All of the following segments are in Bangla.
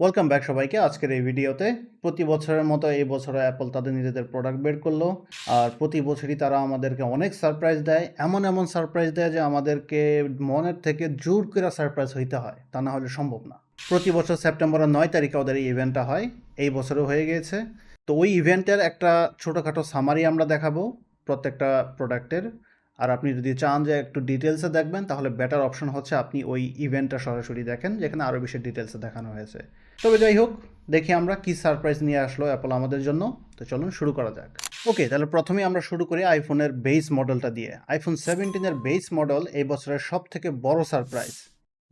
ওয়েলকাম ব্যাক সবাইকে। আজকের এই ভিডিওতে প্রতি বছরের মতো এই বছরে অ্যাপল তাদের নিজেদের প্রোডাক্ট বের করল। আর প্রতি বছরই তারা আমাদেরকে অনেক সারপ্রাইজ দেয়। এমন এমন সারপ্রাইজ দেয় যে আমাদেরকে মনের থেকে জোর করে সারপ্রাইজ হইতে হয়। তা না হলে সম্ভব না। প্রতি বছর সেপ্টেম্বরের নয় তারিখে ওদের এই ইভেন্টটা হয়। এই বছরও হয়ে গিয়েছে। তো ওই ইভেন্টের একটা ছোটোখাটো সামারি আমরা দেখাবো প্রত্যেকটা প্রোডাক্টের আর আপনি যদি চান যে একটু ডিটেলসে দেখবেন, তাহলে বেটার অপশন হচ্ছে আপনি ওই ইভেন্টটা সরাসরি দেখেন, যেখানে আরও বেশি ডিটেলসে দেখানো হয়েছে। তবে যাই হোক, দেখি আমরা কি সারপ্রাইজ নিয়ে আসলো অ্যাপল আমাদের জন্য। তো চলুন শুরু করা যাক। ওকে তাহলে প্রথমেই আমরা শুরু করি আইফোনের বেস মডেলটা দিয়ে। আইফোন সেভেন্টিনের বেস মডেল এই বছরের সব থেকে বড় সারপ্রাইজ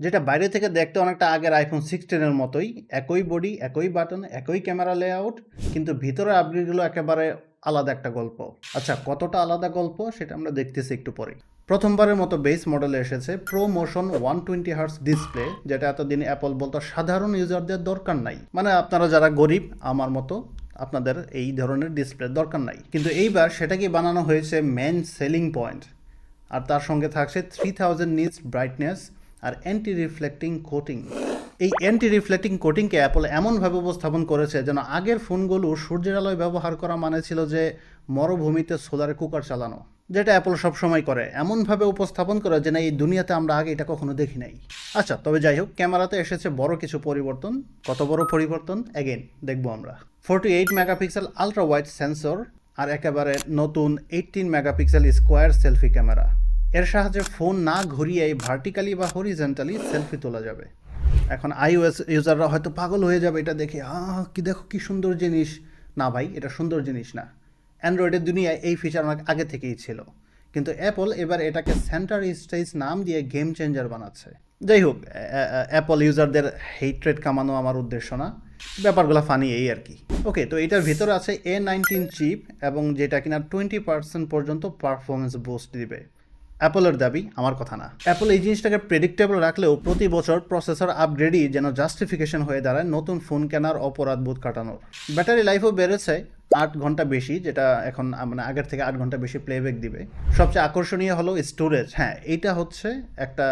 যেটা বাইরে থেকে দেখতে অনেকটা আগের আইফোন সিক্সটিনের মতোই। একই বডি একই বাটন একই ক্যামেরা লেআউট কিন্তু ভিতরে আপগ্রেডগুলো একেবারে আলাদা একটা গল্প। আচ্ছা কতটা আলাদা গল্প সেটা আমরা দেখতেছি একটু পরে। প্রথমবারের মতো বেস মডেলে এসেছে pro motion one twenty hertz display যেটা এতদিন অ্যাপল বলতো সাধারণ ইউজারদের দরকার নাই। মানে আপনারা যারা গরিব, আমার মতো, আপনাদের এই ধরনের ডিসপ্লে দরকার নাই। কিন্তু এইবার সেটাকে বানানো হয়েছে মেন সেলিং পয়েন্ট আর তার সঙ্গে থাকছে থ্রি থাউজেন্ড নিটস ব্রাইটনেস আর অ্যান্টি রিফ্লেক্টিং কোটিং এই অ্যান্টি রিফ্লেক্টিং কোটিংকে অ্যাপল এমনভাবে উপস্থাপন করেছে যেন আগের ফোনগুলো সূর্যের আলোয় ব্যবহার করা মানে ছিল যে মরুভূমিতে সোলারে কুকার চালানো, যেটা অ্যাপল সবসময় করে। এমনভাবে উপস্থাপন করে যে না এই দুনিয়াতে আমরা আগে এটা কখনো দেখি নাই। আচ্ছা তবে যাই হোক, ক্যামেরাতে এসেছে বড় কিছু পরিবর্তন। কত বড় পরিবর্তন? অ্যাগেন দেখব আমরা। Forty eight megapixel ultra wide sensor আর একেবারে নতুন eighteen megapixel square selfie camera এর সাহায্যে ফোন না ঘুরিয়ে ভার্টিক্যালি বা হরিজেন্টালি সেলফি তোলা যাবে। এখন আইওএস ইউজাররা হয়তো পাগল হয়ে যাবে এটা দেখে কি দেখো, কি সুন্দর জিনিস। না ভাই, এটা সুন্দর জিনিস না। অ্যান্ড্রয়েডের দুনিয়ায় এই ফিচার অনেক আগে থেকেই ছিল। কিন্তু অ্যাপল এবার এটাকে সেন্টার স্টেজ নাম দিয়ে গেম চেঞ্জার বানাচ্ছে। যাই হোক অ্যাপল ইউজারদের হেট্রেড কামানো আমার উদ্দেশ্য না। ব্যাপারগুলো ফানি এই আর কি। ওকে তো এটার ভিতরে আছে এ নাইনটিন চিপ এবং যেটা কিনা টোয়েন্টি পার্সেন্ট পর্যন্ত পারফরমেন্স বুস্ট দিবে। অ্যাপলের দাবি আমার কথা না। অ্যাপল এই জিনিসটাকে প্রেডিক্টেবল রাখলেও প্রতি বছর প্রসেসর আপগ্রেডই যেন জাস্টিফিকেশন হয়ে দাঁড়ায় নতুন ফোন কেনার অপরাধ বোধ কাটানোর। ব্যাটারি লাইফও বেড়েছে আট ঘণ্টা বেশি, যেটা এখন মানে আগের থেকে আট ঘণ্টা বেশি প্লেব্যাক দিবে। সবচেয়ে আকর্ষণীয় হলো স্টোরেজ হ্যাঁ এইটা হচ্ছে একটা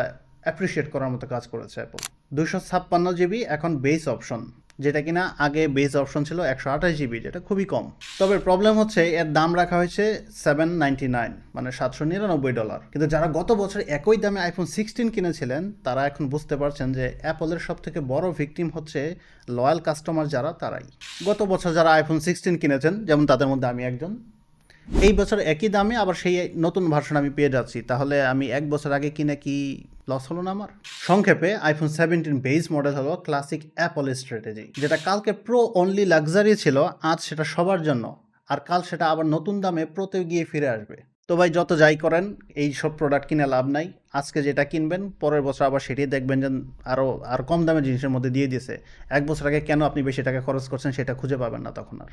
অ্যাপ্রিসিয়েট করার মতো কাজ করেছে অ্যাপল দুশো ছাপ্পান্ন জিবি এখন বেস অপশন যেটা কিনা আগে বেস অপশন ছিল একশো আঠাশ জিবি যেটা খুবই কম। তবে প্রবলেম হচ্ছে এর দাম রাখা হয়েছে সেভেন নাইন মানে সাতশো নিরানব্বই ডলার কিন্তু যারা গত বছর একই দামে আইফোন সিক্সটিন কিনেছিলেন, তারা এখন বুঝতে পারছেন যে অ্যাপলের সব থেকে বড় ভিকটিম হচ্ছে লয়াল কাস্টমার যারা, তারাই। গত বছর যারা আইফোন সিক্সটিন কিনেছেন, যেমন তাদের মধ্যে আমি একজন, এই বছর একই দামে আবার সেই নতুন ভার্সন আমি পেয়ে যাচ্ছি। তাহলে আমি এক বছর আগে কিনে কি লস হলো না আমার। সংক্ষেপে আইফোন সেভেন্টিন বেস মডেল হলো ক্লাসিক অ্যাপল স্ট্র্যাটেজি যেটা কালকে প্রো অনলি লাক্সারি ছিল, আজ সেটা সবার জন্য, আর কাল সেটা আবার নতুন দামে প্রোতে গিয়ে ফিরে আসবে। তো ভাই, যত যাই করেন, এই সব প্রোডাক্ট কিনে লাভ নাই। আজকে যেটা কিনবেন, পরের বছর আবার সেটাই দেখবেন যে আরও আর কম দামে জিনিসের মধ্যে দিয়ে দিয়েছে। এক বছর আগে কেন আপনি বেশি টাকা খরচ করছেন সেটা খুঁজে পাবেন না তখন আর।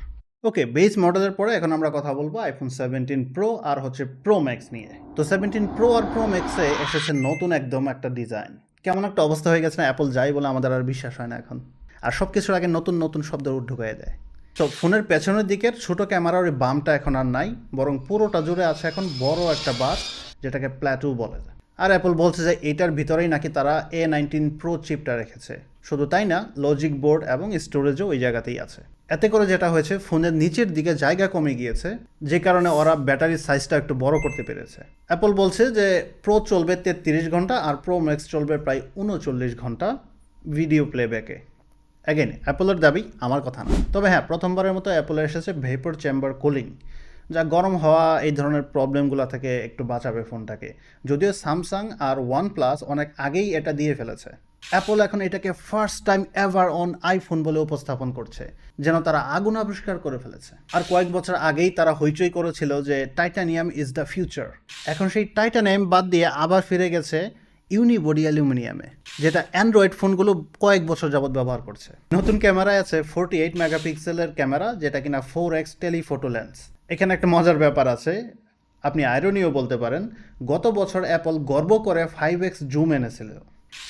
ওকে বেস মডেলের পরে এখন আমরা কথা বলব আইফোন সেভেন্টিন প্রো আর হচ্ছে প্রো ম্যাক্স নিয়ে। তো সেভেন্টিন প্রো আর প্রো ম্যাক্সে এসেছে নতুন একদম একটা ডিজাইন কেমন একটা অবস্থা হয়ে গেছে না অ্যাপল যাই বলে আমাদের আর বিশ্বাস হয় না এখন। আর সব কিছুর আগে নতুন নতুন শব্দ ঢুকিয়ে দেয়। তো ফোনের পেছনের দিকের ছোট ক্যামেরার ওই বামটা এখন আর নাই, বরং পুরোটা জুড়ে আছে এখন বড় একটা বাস, যেটাকে প্ল্যাটু বলে। আর অ্যাপল বলছে যে এটার ভিতরেই নাকি তারা এ নাইনটিন প্রো চিপটা রেখেছে। শুধু তাই না লজিক বোর্ড এবং স্টোরেজও ওই জায়গাতেই আছে। এতে করে যেটা হয়েছে, ফোনের নিচের দিকে জায়গা কমে গিয়েছে, যে কারণে ওরা ব্যাটারির সাইজটা একটু বড় করতে পেরেছে। অ্যাপল বলছে যে প্রো চলবে তেত্রিশ ঘণ্টা আর প্রো ম্যাক্স চলবে প্রায় উনচল্লিশ ঘণ্টা ভিডিও প্লেব্যাকে অ্যাগেন অ্যাপলের দাবি আমার কথা না। তবে হ্যাঁ প্রথমবারের মতো অ্যাপলে এসেছে ভেপর চেম্বার কুলিং যা গরম হওয়া এই ধরনের প্রবলেমগুলো থেকে একটু বাঁচাবে ফোনটাকে। যদিও স্যামসাং আর ওয়ান প্লাস অনেক আগেই এটা দিয়ে ফেলেছে। অ্যাপল এখন এটাকে first time ever on iPhone বলে উপস্থাপন করছে, যেন তারা আগুন আবিষ্কার করে ফেলেছে। আর কয়েক বছর আগেই তারা হইচই করেছিল যে টাইটানিয়াম ইজ দ্য ফিউচার এখন সেই টাইটানিয়াম বাদ দিয়ে আবার ফিরে গেছে ইউনিবডি অ্যালুমিনিয়ামে, যেটা অ্যান্ড্রয়েড ফোনগুলো কয়েক বছর যাবত ব্যবহার করছে। নতুন ক্যামেরায় আছে ফোরটি এইট মেগাপিক্সেলের ক্যামেরা, যেটা কিনা ফোর এক্স টেলিফোটো লেন্স এখানে একটা মজার ব্যাপার আছে, আপনি আয়রনিও বলতে পারেন, গত বছর অ্যাপল গর্ব করে ফাইভ এক্স জুম এনেছিল।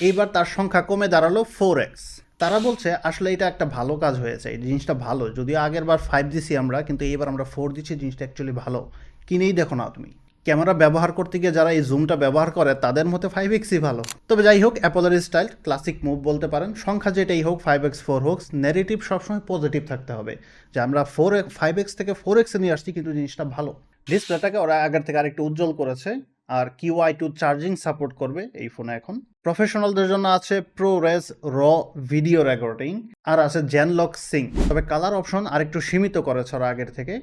এইবার তার সংখ্যা কমে দাঁড়াল ফোর এক্স তারা বলছে, আসলে এটা একটা ভালো কাজ হয়েছে, এই জিনিসটা ভালো। যদিও আগের বার ফাইভ দিছি আমরা, কিন্তু এইবার আমরা ফোর দিচ্ছি জিনিসটা অ্যাকচুয়ালি ভালো। কিনেই দেখো না তুমি। ক্যামেরা ব্যবহার করতে গিয়ে যারা এই জুমটা ব্যবহার করে, তাদের মতে ফাইভ এক্সই ভালো। তবে যাই হোক অ্যাপলের স্টাইল ক্লাসিক মুভ বলতে পারেন। সংখ্যা যেটাই হোক ফাইভ এক্স ফোর হোক নেগেটিভ সবসময় পজিটিভ থাকতে হবে। যে আমরা ফোর ফাইভ এক্স থেকে ফোর এক্সে নিয়ে আসছি, কিন্তু জিনিসটা ভালো। ডিসপ্লেটাকে ওরা আগের থেকে আরেকটু উজ্জ্বল করেছে। আর Q I two charging support করবে এই ফোনে এখন। প্রফেশনালদের জন্য আছে pro res raw video recording আর আছে জেনলক সিং তবে কালার অপশন আরেকটু সীমিত করেছে ওরা আগের থেকে।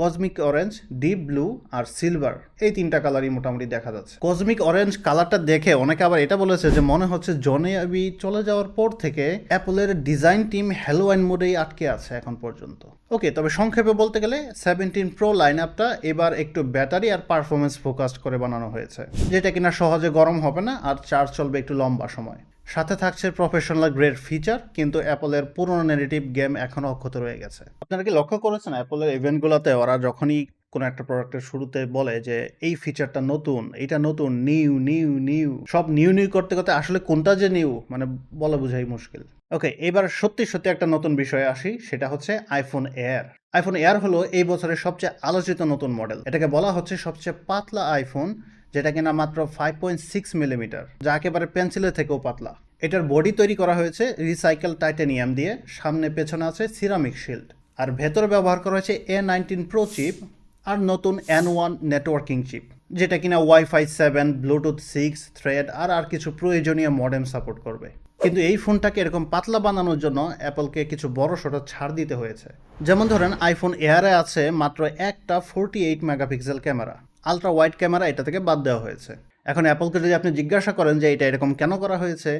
কসমিক অরেঞ্জ ডিপ ব্লু আর সিলভার এই তিনটা কালারই মোটামুটি দেখা যাচ্ছে। কসমিক অরেঞ্জ কালারটা দেখে অনেকে আবার এটা বলেছে যে মনে হচ্ছে জনে আবি চলে যাওয়ার পর থেকে অ্যাপলের ডিজাইন টিম হ্যালোয়াইন মোডেই আটকে আছে এখন পর্যন্ত। ওকে তবে সংক্ষেপে বলতে গেলে সেভেন্টিন প্রো লাইন আপটা এবার একটু ব্যাটারি আর পারফরমেন্স ফোকাসড করে বানানো হয়েছে। যেটা কিনা সহজে গরম হবে না আর চার্জ চলবে একটু লম্বা সময়। সাথে থাকছে প্রফেশনাল গ্রেড ফিচার কিন্তু অ্যাপলের পুরনো নেগেটিভ গেম এখনও অক্ষত রয়ে গেছে। আপনারা কি লক্ষ্য করেছেন? অ্যাপলের ইভেন্টগুলোতে ওরা যখনই কোনো একটা প্রোডাক্টের শুরুতে বলে যে, এই ফিচারটা নতুন, এটা নতুন নিউ নিউ নিউ সব নিউ নিউ করতে করতে আসলে কোনটা যে নিউ মানে বলা বোঝাই মুশকিল। ওকে এবার সত্যি সত্যি একটা নতুন বিষয়ে আসি, সেটা হচ্ছে আইফোন এয়ার আইফোন এয়ার হলো এই বছরের সবচেয়ে আলোচিত নতুন মডেল এটাকে বলা হচ্ছে সবচেয়ে পাতলা আইফোন যেটা কিনা মাত্র ফাইভ পয়েন্ট সিক্স মিলিমিটার যা একেবারে পেন্সিলের থেকেও পাতলা। এটার বডি তৈরি করা হয়েছে রিসাইকেল টাইটেনিয়াম দিয়ে, সামনে পেছনে আছে সিরামিক শিল্ড আর ভেতরে ব্যবহার করা হয়েছে এ নাইনটিন প্রো চিপ আর নতুন এন ওয়ান নেটওয়ার্কিং চিপ যেটা কিনা wifi seven Bluetooth six thread আর আর কিছু প্রয়োজনীয় মডেম সাপোর্ট করবে। কিন্তু এই ফোনটাকে এরকম পাতলা বানানোর জন্য অ্যাপলকে কিছু বড় সড়ো ছাড় দিতে হয়েছে। যেমন ধরেন আইফোন এয়ারে আছে মাত্র একটা forty eight megapixel camera ultra wide camera এটা থেকে বাদ দেওয়া হয়েছে। এখন অ্যাপলকে যদি আপনি জিজ্ঞাসা করেন যে এটা এরকম কেন করা হয়েছে,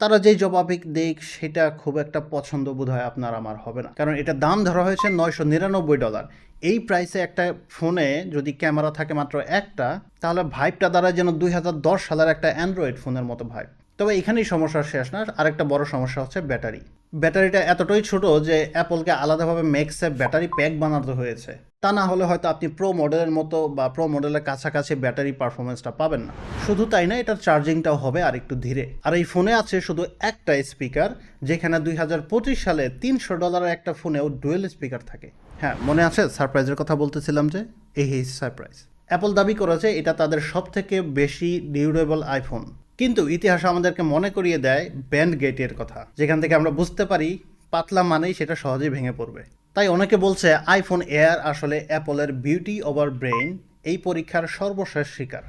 তারা যেই জবাবিক দিক সেটা খুব একটা পছন্দ বোধ হয় আপনার আমার হবে না। কারণ এটা দাম ধরা হয়েছে নয়শো নিরানব্বই ডলার। এই প্রাইসে একটা ফোনে যদি ক্যামেরা থাকে মাত্র একটা, তাহলে ভাইবটা দ্বারা যেন দুই হাজার দশ সালের একটা অ্যান্ড্রয়েড ফোনের মতো ভাইব তবে এখানেই সমস্যা শেষ না, আরেকটা বড় সমস্যা হচ্ছে ব্যাটারি। ব্যাটারিটা এতটাই ছোট যে অ্যাপলকে আলাদাভাবে মেক্সে ব্যাটারি প্যাক বানাতে হয়েছে। তা না হলে হয়তো আপনি প্রো মডেলের মতো বা প্রো মডেলের কাছাকাছি ব্যাটারি পারফরমেন্সটা পাবেন না। শুধু তাই না এটার চার্জিংটাও হবে আর একটু ধীরে। আর এই ফোনে আছে শুধু একটা স্পিকার যেখানে দুই হাজার পঁচিশ সালে তিনশো ডলারের একটা ফোনেও ডুয়েল স্পিকার থাকে। হ্যাঁ মনে আছে? সারপ্রাইজের কথা বলতেছিলাম যে, এই সারপ্রাইজ অ্যাপল দাবি করেছে, এটা তাদের সব থেকে বেশি ডিউরেবল আইফোন কিন্তু ইতিহাস আমাদেরকে মনে করিয়ে দেয় ব্যান্ড গেটের কথা, যেখান থেকে আমরা বুঝতে পারি পাতলা মানেই সেটা সহজেই ভেঙে পড়বে। তাই অনেকে বলছে আইফোন এয়ার আসলে অ্যাপলের বিউটি ওভার ব্রেইন, এই পরীক্ষার সর্বশেষ শিকার।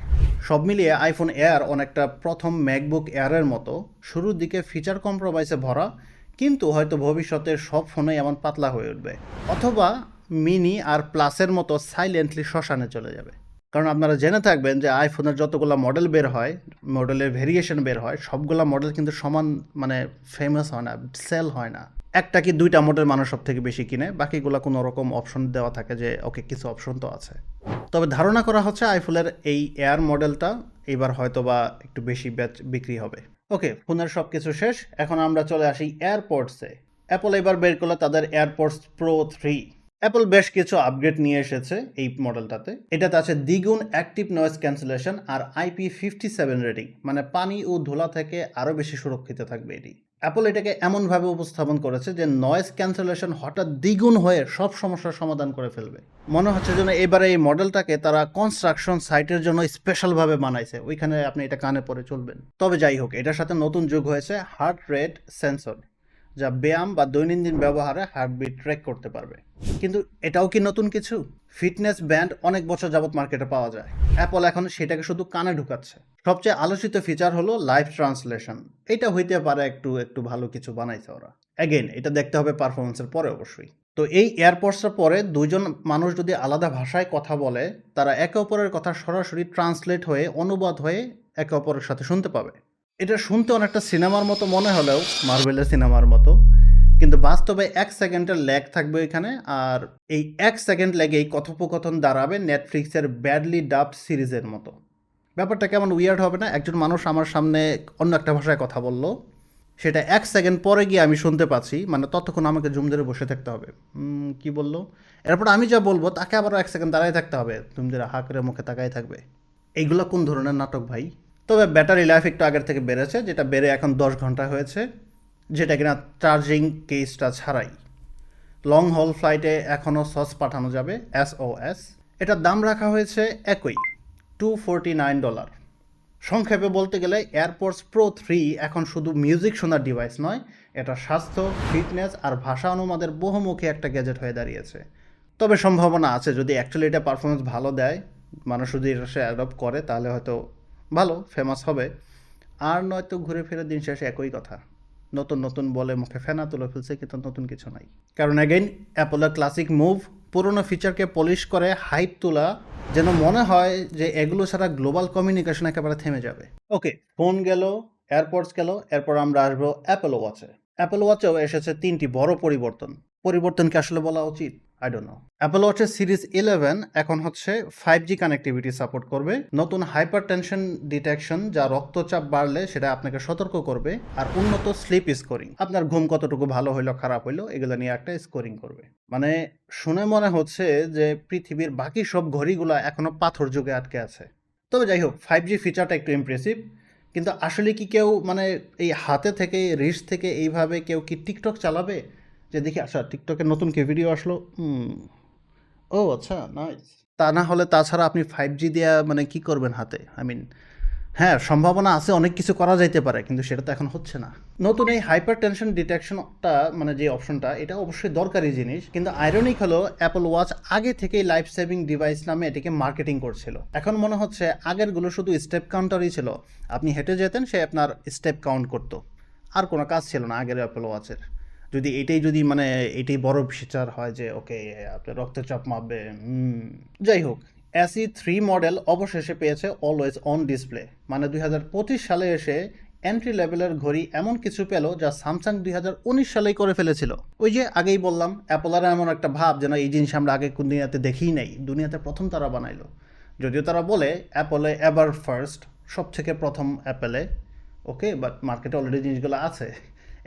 সব মিলিয়ে আইফোন এয়ার অনেকটা প্রথম ম্যাকবুক এয়ারের মতো, শুরুর দিকে ফিচার কম্প্রোমাইজে ভরা, কিন্তু হয়তো ভবিষ্যতে সব ফোনে এমন পাতলা হয়ে উঠবে। অথবা মিনি আর প্লাসের মতো সাইলেন্টলি শ্মশানে চলে যাবে। কারণ আপনারা জেনে থাকবেন যে আইফোনের যতগুলো মডেল বের হয় মডেলের ভেরিয়েশন বের হয়, সবগুলো মডেল কিন্তু সমান মানে ফেমাস হয় না সেল হয় না। একটা কি দুইটা মডেল মানুষ সব থেকে বেশি কিনে, বাকিগুলো কোনো রকম অপশন দেওয়া থাকে যে ওকে কিছু অপশন তো আছে। তবে ধারণা করা হচ্ছে আইফোনের এই এয়ার মডেলটা এবার হয়তো বা একটু বেশি বিক্রি হবে। ওকে ফোনের সব কিছু শেষ, এখন আমরা চলে আসি এয়ারপোর্টসে অ্যাপল এবার বের করল তাদের এয়ারপোর্টস প্রো থ্রি অ্যাপল বেশ কিছু আপগ্রেড নিয়ে এসেছে এই মডেলটাতে এটাতে আছে দ্বিগুণ অ্যাক্টিভ নয়েজ ক্যান্সেলেশন আর আইপি ফিফটি সেভেন রেটিং মানে পানি ও ধুলা থেকে আরও বেশি সুরক্ষিত থাকবে এটি। অ্যাপল এটাকে এমনভাবে উপস্থাপন করেছে যে নয়েজ ক্যান্সেলেশন হঠাৎ দ্বিগুণ হয়ে সব সমস্যার সমাধান করে ফেলবে। মনে হচ্ছে যেন এবারে এই মডেলটাকে তারা কনস্ট্রাকশন সাইটের জন্য স্পেশালভাবে বানাইছে। ওইখানে আপনি এটা কানে পরে চলবেন। তবে যাই হোক, এটার সাথে নতুন যুগ হয়েছে হার্ট রেট সেন্সর যা ব্যায়াম বা দৈনন্দিন ব্যবহারে হার্টবিট ট্র্যাক করতে পারবে। কিন্তু এটাও কি নতুন কিছু? ফিটনেস ব্যান্ড অনেক বছর যাবত মার্কেটে পাওয়া যায়। অ্যাপল এখন সেটাকে শুধু কানে ঢুকাচ্ছে। সবচেয়ে আলোচিত ফিচার হলো লাইভ ট্রান্সলেশন এটা হইতে পারে একটু একটু ভালো কিছু বানাইছে ওরা। অ্যাগেন এটা দেখতে হবে পারফরমেন্সের পরে অবশ্যই। তো এই এয়ারপোর্টসের পরে দুজন মানুষ যদি আলাদা ভাষায় কথা বলে, তারা একে অপরের কথা সরাসরি ট্রান্সলেট হয়ে, অনুবাদ হয়ে একে অপরের সাথে শুনতে পাবে। এটা শুনতে অনেকটা সিনেমার মতো মনে হলেও মার্বেলের সিনেমার মতো। কিন্তু বাস্তবে এক সেকেন্ডের ল্যাগ থাকবে এখানে আর এই এক সেকেন্ড ল্যাগে এই কথোপকথন দাঁড়াবে নেটফ্লিক্সের ব্যাডলি ডাব সিরিজের মতো। ব্যাপারটা কেমন উইয়ার্ড হবে না? একজন মানুষ আমার সামনে অন্য একটা ভাষায় কথা বলল। সেটা এক সেকেন্ড পরে গিয়ে আমি শুনতে পাচ্ছি মানে ততক্ষণ আমাকে জুম ধরে বসে থাকতে হবে। কি বলল? এরপর আমি যা বলব তাকে আবারও এক সেকেন্ড দাঁড়ায় থাকতে হবে। তুমি যারা হা করে মুখে তাকাই থাকবে। এইগুলো কোন ধরনের নাটক ভাই? তবে ব্যাটারি লাইফ একটু আগের থেকে বেড়েছে, যেটা বেড়ে এখন দশ ঘণ্টা হয়েছে, যেটা কিনা চার্জিং কেসটা ছাড়াই। লং হল ফ্লাইটে এখনও সস পাঠানো যাবে এস ও এস এটার দাম রাখা হয়েছে একই টু ফোরটি নাইন ডলার সংক্ষেপে বলতে গেলে এয়ারপোর্টস প্রো থ্রি এখন শুধু মিউজিক শোনার ডিভাইস নয়, এটা স্বাস্থ্য ফিটনেস আর ভাষা অনুমাদের বহুমুখী একটা গ্যাজেট হয়ে দাঁড়িয়েছে। তবে সম্ভাবনা আছে, যদি অ্যাকচুয়ালি এটা পারফরমেন্স ভালো দেয়, মানুষ যদি এটা সে অ্যাডপ্ট করে, তাহলে হয়তো ভালো ফেমাস হবে। আর নয়তো ঘুরে ফিরে দিন শেষে একই কথা। নতুন নতুন বলে মুখে ফেনা তুলে ফেলছে কিন্তু নতুন কিছু নাই। কারণ অ্যাগেইন অ্যাপলের ক্লাসিক মুভ পুরনো ফিচারকে পলিশ করে হাইপ তোলা, যেন মনে হয় যে এগুলো ছাড়া গ্লোবাল কমিউনিকেশন একেবারে থেমে যাবে। ওকে ফোন গেল এয়ারপোর্টস গেল, এরপর আমরা আসব অ্যাপেল ওয়াচে অ্যাপেল ওয়াচেও এসেছে তিনটি বড় পরিবর্তন। পরিবর্তনকে আসলে বলা উচিত? আই ডোন্ট নো অ্যাপেল ওয়াচের সিরিজ ইলেভেন এখন হচ্ছে ফাইভ জি কানেক্টিভিটি সাপোর্ট করবে। নতুন হাইপার টেনশন ডিটেকশন যা রক্তচাপ বাড়লে সেটা আপনাকে সতর্ক করবে আর উন্নত স্লিপ স্কোরিং আপনার ঘুম কতটুকু ভালো হইল, খারাপ হইল, এগুলো নিয়ে একটা স্কোরিং করবে। মানে শুনে মনে হচ্ছে যে পৃথিবীর বাকি সব ঘড়িগুলো এখনও পাথর যুগে আটকে আছে। তবে যাই হোক ফাইভ জি ফিচারটা একটু ইমপ্রেসিভ কিন্তু আসলে কি কেউ মানে এই হাতে থেকে রিস্ট থেকে এইভাবে কেউ কি টিকটক চালাবে? যে দেখি আচ্ছা টিকটকের নতুন কি ভিডিও আসলো? ও আচ্ছা নাইস তা না হলে তাছাড়া আপনি ফাইভ জি দেওয়া মানে কি করবেন হাতে? আই মিন হ্যাঁ সম্ভাবনা আছে, অনেক কিছু করা যাইতে পারে, কিন্তু সেটা তো এখন হচ্ছে না। নতুন এই হাইপার টেনশন ডিটেকশনটা মানে যে অপশনটা এটা অবশ্যই দরকারি জিনিস, কিন্তু আইরনিক হলো অ্যাপল ওয়াচ আগে থেকেই লাইফ সেভিং ডিভাইস নামে এটিকে মার্কেটিং করছিল। এখন মনে হচ্ছে, আগেরগুলো শুধু স্টেপ কাউন্টারই ছিল। আপনি হেঁটে যেতেন, সে আপনার স্টেপ কাউন্ট করতো। আর কোনো কাজ ছিল না আগের অ্যাপল ওয়াচের যদি এটাই যদি মানে এটাই বড় ফিচার হয় যে ওকে আপনার রক্তচাপ মাপবে যাই হোক অ্যাসি থ্রি মডেল অবশেষে পেয়েছে অলওয়েজ অন ডিসপ্লে মানে দুই হাজার পঁচিশ সালে এসে এন্ট্রি লেভেলের ঘড়ি এমন কিছু পেল যা স্যামসাং দুই হাজার উনিশ সালেই করে ফেলেছিল। ওই যে আগেই বললাম অ্যাপলার এমন একটা ভাব যেন এই জিনিস আমরা আগে কোন দুনিয়াতে দেখিই নাই, দুনিয়াতে প্রথম তারা বানাইলো। যদিও তারা বলে অ্যাপলে এভার ফার্স্ট সব থেকে প্রথম অ্যাপেলে ওকে বাট মার্কেটে অলরেডি জিনিসগুলো আছে।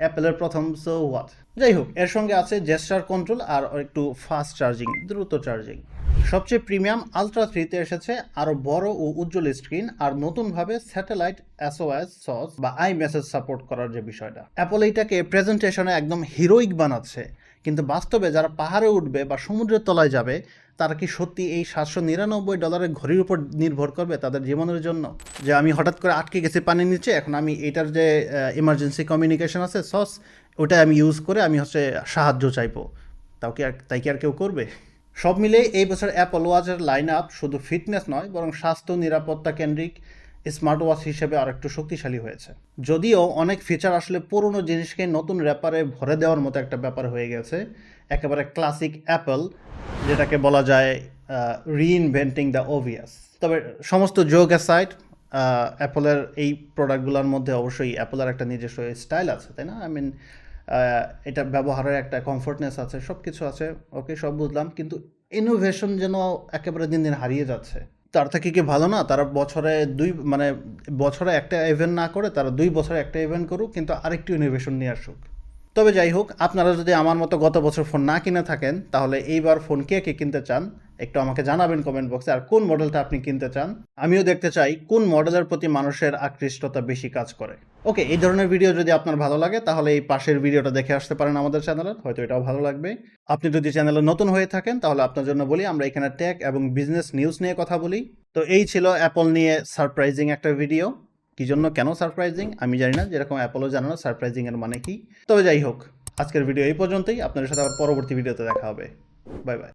অ্যাপেলের প্রথম সো হোয়াট যাই হোক এর সঙ্গে আছে জেস্টার কন্ট্রোল আর একটু ফাস্ট চার্জিং দ্রুত চার্জিং সবচেয়ে প্রিমিয়াম আলট্রা থ্রিতে এসেছে আরও বড় ও উজ্জ্বল স্ক্রিন আর নতুনভাবে স্যাটেলাইট এসওএস সস বা আই মেসেজ সাপোর্ট করার যে বিষয়টা। অ্যাপল এইটাকে প্রেজেন্টেশনে একদম হিরোইক বানাচ্ছে। কিন্তু বাস্তবে যারা পাহাড়ে উঠবে বা সমুদ্রের তলায় যাবে, তারা কি সত্যি এই সাতশো নিরানব্বই ডলারের ঘড়ির উপর নির্ভর করবে তাদের জীবনের জন্য? যে আমি হঠাৎ করে আটকে গেছি পানির নিচে, এখন আমি এটার যে ইমার্জেন্সি কমিউনিকেশন আছে সস ওটা আমি ইউজ করে আমি হচ্ছে সাহায্য চাইব। তাও কি আর, তাই কি আর কেউ করবে? সব মিলে এই বছর অ্যাপল ওয়াচের লাইন আপ শুধু ফিটনেস নয়, বরং স্বাস্থ্য, নিরাপত্তা কেন্দ্রিক স্মার্ট ওয়াচ হিসেবে আর একটু শক্তিশালী হয়েছে। যদিও অনেক ফিচার আসলে পুরনো জিনিসকে নতুন র্যাপারে ভরে দেওয়ার মতো একটা ব্যাপার হয়ে গেছে। একেবারে ক্লাসিক অ্যাপল যেটাকে বলা যায় রিইনভেন্টিং দ্য ওভিয়াস তবে সমস্ত যোগ অ্যাসাইড অ্যাপলের এই প্রোডাক্টগুলোর মধ্যে অবশ্যই অ্যাপলের একটা নিজস্ব স্টাইল আছে, তাই না? আই মিন এটা ব্যবহারের একটা কমফোর্টনেস আছে সব কিছু আছে। ওকে সব বুঝলাম। কিন্তু ইনোভেশন যেন একেবারে দিন দিন হারিয়ে যাচ্ছে। তার থেকে কি ভালো না? তারা বছরে দুই মানে বছরে একটা ইভেন্ট না করে তারা দুই বছরে একটা ইভেন্ট করুক, কিন্তু আরেকটি ইনোভেশন নিয়ে আসুক। তবে যাই হোক আপনারা যদি আমার মতো গত বছর ফোন না কিনে থাকেন, তাহলে এইবার ফোন কে কে কিনতে চান, একটু আমাকে জানাবেন কমেন্ট বক্সে আর কোন মডেলটা আপনি কিনতে চান, আমিও দেখতে চাই কোন মডেলের প্রতি মানুষের আকৃষ্টতা বেশি কাজ করে। ওকে এই ধরনের ভিডিও যদি আপনার ভালো লাগে, তাহলে এই পাশের ভিডিওটা দেখে আসতে পারেন আমাদের চ্যানেলে হয়তো এটাও ভালো লাগবে। আপনি যদি চ্যানেলে নতুন হয়ে থাকেন, তাহলে আপনার জন্য বলি, আমরা এখানে টেক এবং বিজনেস নিউজ নিয়ে কথা বলি। তো এই ছিল অ্যাপল নিয়ে সারপ্রাইজিং একটা ভিডিও কি জন্য কেন সারপ্রাইজিং আমি জানি না, যেরকম অ্যাপলও জানো না সারপ্রাইজিং এর মানে কি। তবে যাই হোক, আজকের ভিডিও এই পর্যন্তই। আপনাদের সাথে আবার পরবর্তী ভিডিওতে দেখা হবে। Bye bye